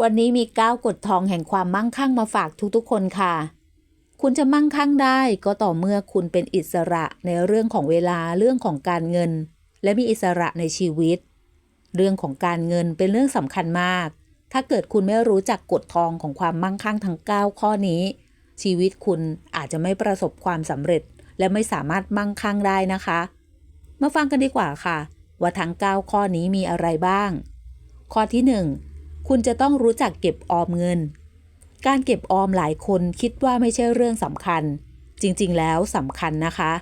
วันนี้มีก้าวกดทองแห่งความมั่งคั่งมาฝากทุกๆ คนค่ะ คุณจะมั่งคั่งได้ก็ต่อเมื่อคุณเป็นอิสระในเรื่องของเวลาเรื่องของการเงิน และมีอิสระในชีวิต เรื่องของการเงินเป็นเรื่องสำคัญมาก ถ้าเกิดคุณไม่รู้จักกฎทองของความมั่งคั่งทั้ง 9 ข้อนี้ ชีวิตคุณอาจจะไม่ประสบความสำเร็จ และไม่สามารถมั่งคั่งได้นะคะ มาฟังกันดีกว่าค่ะ ว่าทั้ง 9 ข้อนี้มีอะไรบ้าง ข้อที่ 1 คุณจะต้องรู้จักเก็บออมเงิน การเก็บออมหลายคนคิดว่าไม่ใช่เรื่องสำคัญ จริงๆ แล้วสำคัญนะคะ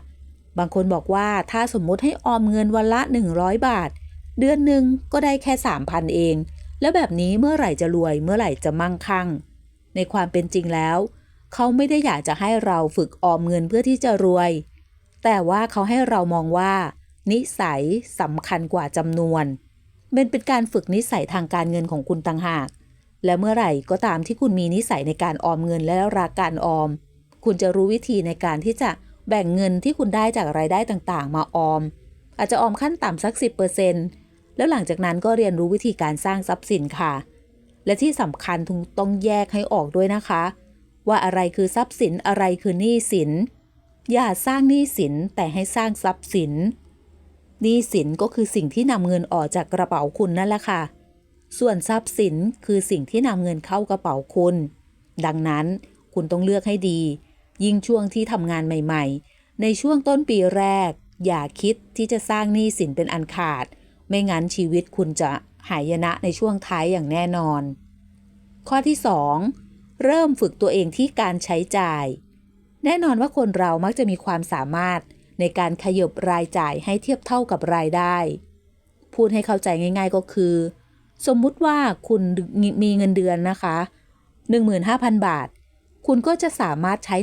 บางคนบอกว่าถ้าสมมติให้ออมเงินวันละ 100 บาท เดือนหนึ่งก็ได้แค่ 3,000 เอง แล้วแบบนี้เมื่อไหร่จะรวยเมื่อไหร่จะมั่งคั่ง ในความเป็นจริงแล้ว เขาไม่ได้อยากจะให้เราฝึกออมเงินเพื่อที่จะรวย แต่ว่าเขาให้เรามองว่า นิสัยสำคัญกว่าจำนวน เป็นเป็นการฝึกนิสัยทางการเงินของคุณต่างหาก และเมื่อไหร่ก็ตามที่คุณมีนิสัยในการออมเงินและรักการออม คุณจะรู้วิธีในการที่จะแบ่งเงินที่คุณได้จากรายได้ต่างๆ มาออม อาจจะออมขั้นต่ำสัก 10%แล้วหลังจากนั้นก็เรียนรู้วิธีการสร้างทรัพย์สินค่ะ และที่สำคัญต้องแยกให้ออกด้วยนะคะ ว่าอะไรคือทรัพย์สินอะไรคือหนี้สิน อย่าสร้างหนี้สินแต่ให้สร้างทรัพย์สิน หนี้สินก็คือสิ่งที่นำเงินออกจากกระเป๋าคุณนั่นแหละค่ะ ส่วนทรัพย์สินคือสิ่งที่นำเงินเข้ากระเป๋าคุณ ดังนั้นคุณต้องเลือกให้ดี ยิ่งช่วงที่ทำงานใหม่ ๆ ในช่วงต้นปีแรก อย่าคิดที่จะสร้างหนี้สินเป็นอันขาด ไม่งั้นชีวิตคุณจะหายนะในช่วงท้ายอย่างแน่นอน ข้อที่ 2 เริ่มฝึกตัวเองที่การใช้จ่าย แน่นอนว่าคนเรามักจะมีความสามารถ ในการขยบรายจ่ายให้เทียบเท่ากับรายได้ พูดให้เข้าใจง่าย ๆก็คือ สมมุติว่าคุณมีเงินเดือนนะคะ 15,000 บาท คุณก็จะสามารถใช้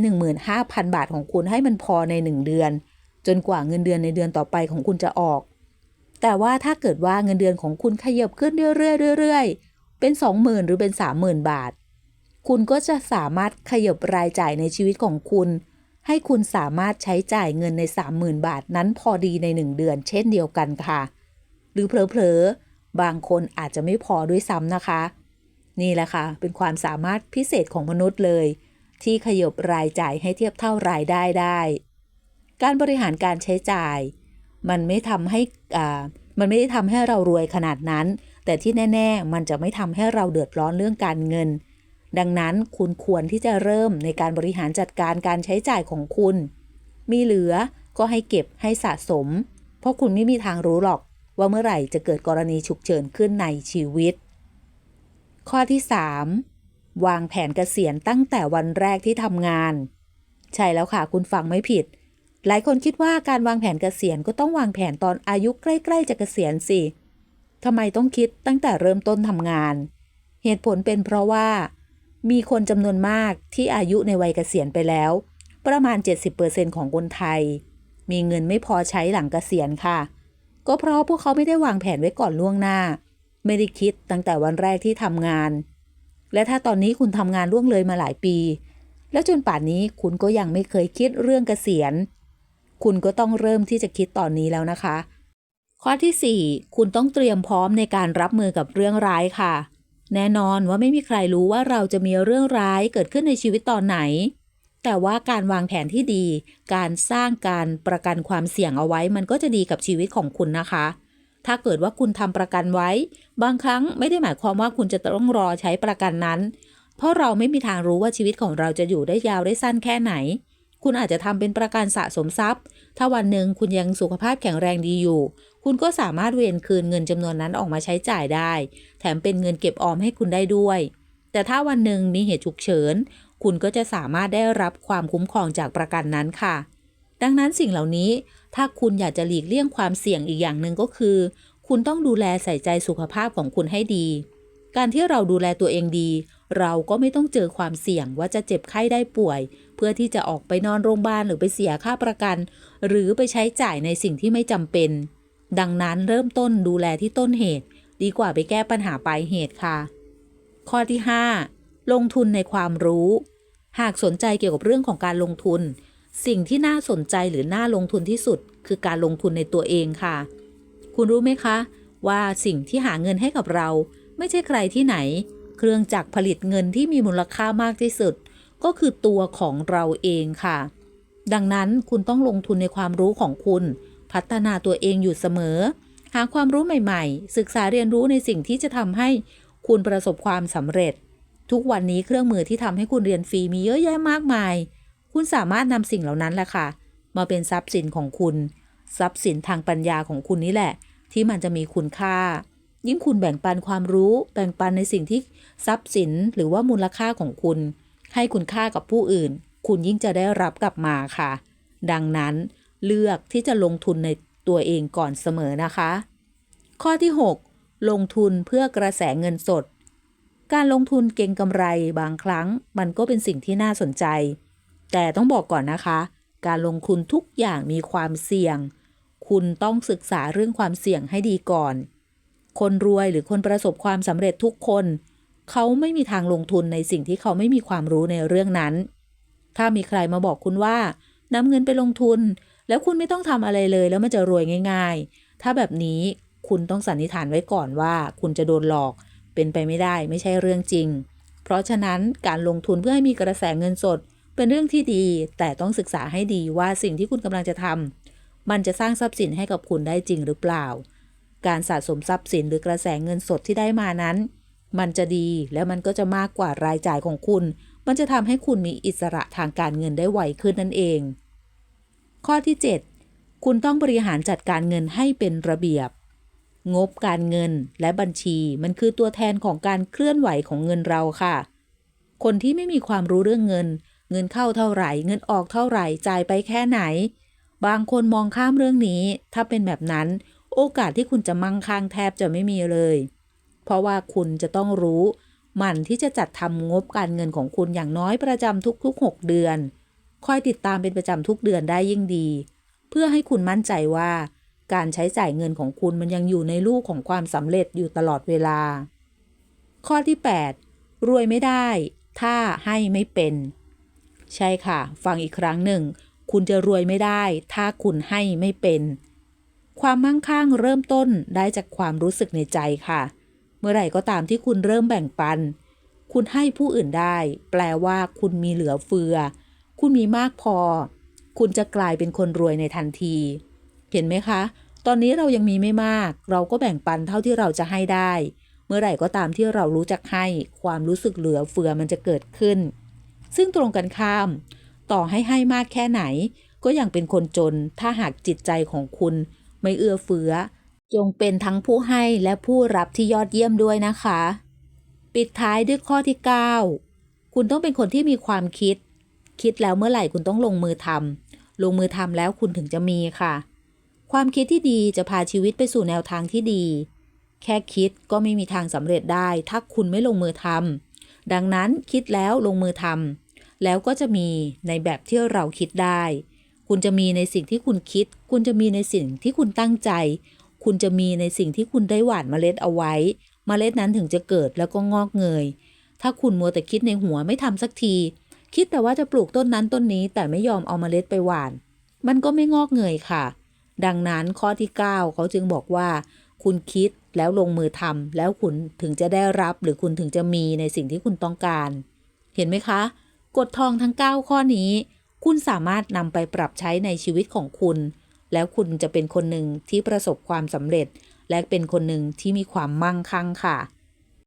15,000 บาทของคุณให้มันพอใน 1 เดือน จนกว่าเงินเดือนในเดือนต่อไปของคุณจะออก แต่ว่าถ้าเกิดว่าเงินเดือนของคุณขยบขึ้นเรื่อยๆเรื่อยๆเป็น 20,000 หรือเป็น 30,000 บาท คุณก็จะสามารถขยบรายจ่ายในชีวิตของคุณ ให้คุณสามารถใช้จ่ายเงินใน 30,000 บาทนั้นพอดีใน 1 เดือน เช่นเดียวกันค่ะ หรือเผลอๆ บางคนอาจจะไม่พอด้วยซ้ำนะคะ นี่แหละค่ะ เป็นความสามารถพิเศษของมนุษย์เลย ที่ขยบรายจ่ายให้เทียบเท่ารายได้ได้ การบริหารการใช้จ่าย มันไม่ทำให้อ่ามันไม่ได้ทำให้เรารวยขนาดนั้น แต่ที่แน่ ๆ มันจะไม่ทำให้เราเดือดร้อนเรื่องการเงิน ดังนั้นคุณควรที่จะเริ่มในการบริหารจัดการการใช้จ่ายของคุณ มีเหลือก็ให้เก็บให้สะสม เพราะคุณไม่มีทางรู้หรอกว่าเมื่อไหร่จะเกิดกรณีฉุกเฉินขึ้นในชีวิต ข้อที่ 3. วางแผนเกษียณตั้งแต่วันแรกที่ทำงาน ใช่แล้วค่ะคุณฟังไม่ผิด หลายคนคิดว่าการวางแผนเกษียณก็ต้องวางแผนตอนอายุใกล้ๆจะเกษียณสิทำไมต้องคิดตั้งแต่เริ่มต้นทำงาน เหตุผลเป็นเพราะว่า มีคนจำนวนมากที่อายุในวัยเกษียณไปแล้ว ประมาณ 70%ของคนไทย มีเงินไม่พอใช้หลังเกษียณค่ะ ก็เพราะพวกเขาไม่ได้วางแผนไว้ก่อนล่วงหน้า ไม่ได้คิดตั้งแต่วันแรกที่ทำงาน และถ้าตอนนี้คุณทำงานล่วงเลยมาหลายปี แล้วจนป่านนี้คุณก็ยังไม่เคยคิดเรื่องเกษียณ คุณก็ต้องเริ่มที่จะคิดตอนนี้แล้วนะคะ ข้อที่ 4 คุณต้องเตรียมพร้อมในการรับมือกับเรื่องร้ายค่ะ แน่นอนว่าไม่มีใครรู้ว่าเราจะมีเรื่องร้ายเกิดขึ้นในชีวิตตอนไหน แต่ว่าการวางแผนที่ดี การสร้างการประกันความเสี่ยงเอาไว้ มันก็จะดีกับชีวิตของคุณนะคะ ถ้าเกิดว่าคุณทำประกันไว้ บางครั้งไม่ได้หมายความว่าคุณจะต้องรอใช้ประกันนั้น เพราะเราไม่มีทางรู้ว่าชีวิตของเราจะอยู่ได้ยาวได้สั้นแค่ไหน คุณอาจจะทำเป็นประกันสะสมทรัพย์ ถ้าวันหนึ่งคุณยังสุขภาพแข็งแรงดีอยู่ คุณก็สามารถเวียนคืนเงินจำนวนนั้นออกมาใช้จ่ายได้ แถมเป็นเงินเก็บออมให้คุณได้ด้วย แต่ถ้าวันหนึ่งมีเหตุฉุกเฉิน คุณก็จะสามารถได้รับความคุ้มครองจากประกันนั้นค่ะ ดังนั้นสิ่งเหล่านี้ ถ้าคุณอยากจะหลีกเลี่ยงความเสี่ยงอีกอย่างหนึ่งก็คือ คุณต้องดูแลใส่ใจสุขภาพของคุณให้ดี การที่เราดูแลตัวเองดี เราก็ไม่ต้องเจอความเสี่ยงว่าจะเจ็บไข้ได้ป่วย เพื่อที่จะออกไปนอนโรงพยาบาลหรือไปเสียค่าประกัน หรือไปใช้จ่ายในสิ่งที่ไม่จำเป็น ดังนั้นเริ่มต้นดูแลที่ต้นเหตุ ดีกว่าไปแก้ปัญหาปลายเหตุค่ะ ข้อที่ 5 ลงทุนในความรู้ หากสนใจเกี่ยวกับเรื่องของการลงทุน สิ่งที่น่าสนใจหรือน่าลงทุนที่สุด คือการลงทุนในตัวเองค่ะ คุณรู้ไหมคะ ว่าสิ่งที่หาเงินให้กับเรา ไม่ใช่ใครที่ไหน เครื่องจักรผลิตเงินที่มีมูลค่ามากที่สุด ก็คือตัวของเราเองค่ะ ดังนั้นคุณต้องลงทุนในความรู้ของคุณ พัฒนาตัวเองอยู่เสมอ หาความรู้ใหม่ๆ ศึกษาเรียนรู้ในสิ่งที่จะทำให้คุณประสบความสำเร็จ ทุกวันนี้เครื่องมือที่ทำให้คุณเรียนฟรีมีเยอะแยะมากมาย คุณสามารถนำสิ่งเหล่านั้นแหละค่ะ มาเป็นทรัพย์สินของคุณ ทรัพย์สินทางปัญญาของคุณนี่แหละ ที่มันจะมีคุณค่า ยิ่งคุณแบ่งปันความรู้ แบ่งปันในสิ่งที่ทรัพย์สินหรือว่ามูลค่าของคุณ ให้คุณค่ากับผู้อื่น คุณยิ่งจะได้รับกลับมาค่ะ ดังนั้น เลือกที่จะลงทุนในตัวเองก่อนเสมอนะคะ ข้อที่ 6 ลงทุนเพื่อกระแสเงินสด การลงทุนเก่งกำไรบางครั้งมันก็เป็นสิ่งที่น่าสนใจ แต่ต้องบอกก่อนนะคะ การลงทุนทุกอย่างมีความเสี่ยง คุณต้องศึกษาเรื่องความเสี่ยงให้ดีก่อน คนรวยหรือคนประสบความสำเร็จทุกคน เขาไม่มีทางลงทุนในสิ่งที่เขาไม่มีความรู้ในเรื่องนั้น ถ้ามีใครมาบอกคุณว่านำเงินไปลงทุน แล้วคุณไม่ต้องทำอะไรเลย แล้วมันจะรวยง่าย ๆ ถ้าแบบนี้คุณต้องสันนิษฐานไว้ก่อนว่า คุณจะโดนหลอก เป็นไปไม่ได้ไม่ใช่เรื่องจริง เพราะฉะนั้นการลงทุนเพื่อให้มีกระแสเงินสด เป็นเรื่องที่ดี แต่ต้องศึกษาให้ดีว่าสิ่งที่คุณกำลังจะทำมันจะสร้างทรัพย์สินให้กับคุณได้จริงหรือเปล่า การสะสมทรัพย์สินหรือกระแสเงินสดที่ได้มานั้น มันจะดีและมันก็จะมากกว่ารายจ่ายของคุณ มันจะทำให้คุณมีอิสระทางการเงินได้ไวขึ้นนั่นเอง ข้อที่ 7 คุณต้องบริหารจัดการเงินให้เป็นระเบียบ งบการเงินและบัญชีมันคือตัวแทนของการเคลื่อนไหวของเงินเราค่ะ คนที่ไม่มีความรู้เรื่องเงิน เงินเข้าเท่าไหร่ เงินออกเท่าไหร่จ่ายไปแค่ไหน บางคนมองข้ามเรื่องนี้ ถ้าเป็นแบบนั้นโอกาสที่คุณจะมั่งคั่งแทบจะไม่มีเลย เพราะว่าคุณจะต้องรู้ มันที่จะจัดทำงบการเงินของคุณอย่างน้อยประจำทุกๆ 6 เดือน คอยติดตามเป็นประจำทุกเดือนได้ยิ่งดี เพื่อให้คุณมั่นใจว่า การใช้จ่ายเงินของคุณมันยังอยู่ในลูกของความสำเร็จอยู่ตลอดเวลา ข้อที่ 8 รวยไม่ได้ ถ้าให้ไม่เป็น ใช่ค่ะ ฟังอีกครั้งหนึ่ง คุณจะรวยไม่ได้ ถ้าคุณให้ไม่เป็น ความมั่งคั่งเริ่มต้นได้จากความรู้สึกในใจค่ะ เมื่อไหร่ก็ตามที่คุณเริ่มแบ่งปัน คุณให้ผู้อื่นได้ แปลว่าคุณมีเหลือเฟือ คุณมีมากพอ คุณจะกลายเป็นคนรวยในทันที เห็นไหมคะ ตอนนี้เรายังมีไม่มาก เราก็แบ่งปันเท่าที่เราจะให้ได้ เมื่อไหร่ก็ตามที่เรารู้จักให้ ความรู้สึกเหลือเฟือมันจะเกิดขึ้น ซึ่งตรงกันข้าม ต่อให้ให้มากแค่ไหน ก็ยังเป็นคนจน ถ้าหากจิตใจของคุณ ไม่เอื้อเฟื้อ จงเป็นทั้งผู้ให้และผู้รับที่ยอดเยี่ยมด้วยนะคะ ปิดท้ายด้วยข้อที่ 9 คุณต้องเป็นคนที่มีความคิด คิดแล้วเมื่อไหร่คุณต้องลงมือทำลงมือทำแล้วคุณถึงจะมีค่ะ ความคิดที่ดีจะพาชีวิตไปสู่แนวทางที่ดี แค่คิดก็ไม่มีทางสำเร็จได้ ถ้าคุณไม่ลงมือทำดังนั้นคิดแล้วลงมือทำแล้วก็จะมีในแบบที่เราคิดได้ คุณจะมีในสิ่งที่คุณคิด คุณจะมีในสิ่งที่คุณตั้งใจ คุณจะมีในสิ่งที่คุณได้หว่านเมล็ดเอาไว้ เมล็ดนั้นถึงจะเกิดแล้วก็งอกเงย ถ้าคุณมัวแต่คิดในหัวไม่ทำสักที คิดแต่ว่าจะปลูกต้นนั้นต้นนี้แต่ไม่ยอมเอาเมล็ดไปหว่าน มันก็ไม่งอกเงยค่ะ ดังนั้นข้อที่ 9 เขาจึงบอกว่า คุณคิดแล้วลงมือทำแล้วคุณถึงจะได้รับหรือคุณถึงจะมีในสิ่งที่คุณต้องการ เห็นไหมคะ กฎทองทั้ง 9 ข้อนี้ คุณสามารถนำไปปรับใช้ในชีวิตของคุณ แล้วคุณจะเป็นคนหนึ่งที่ประสบความสำเร็จ และเป็นคนหนึ่งที่มีความมั่งคั่งค่ะ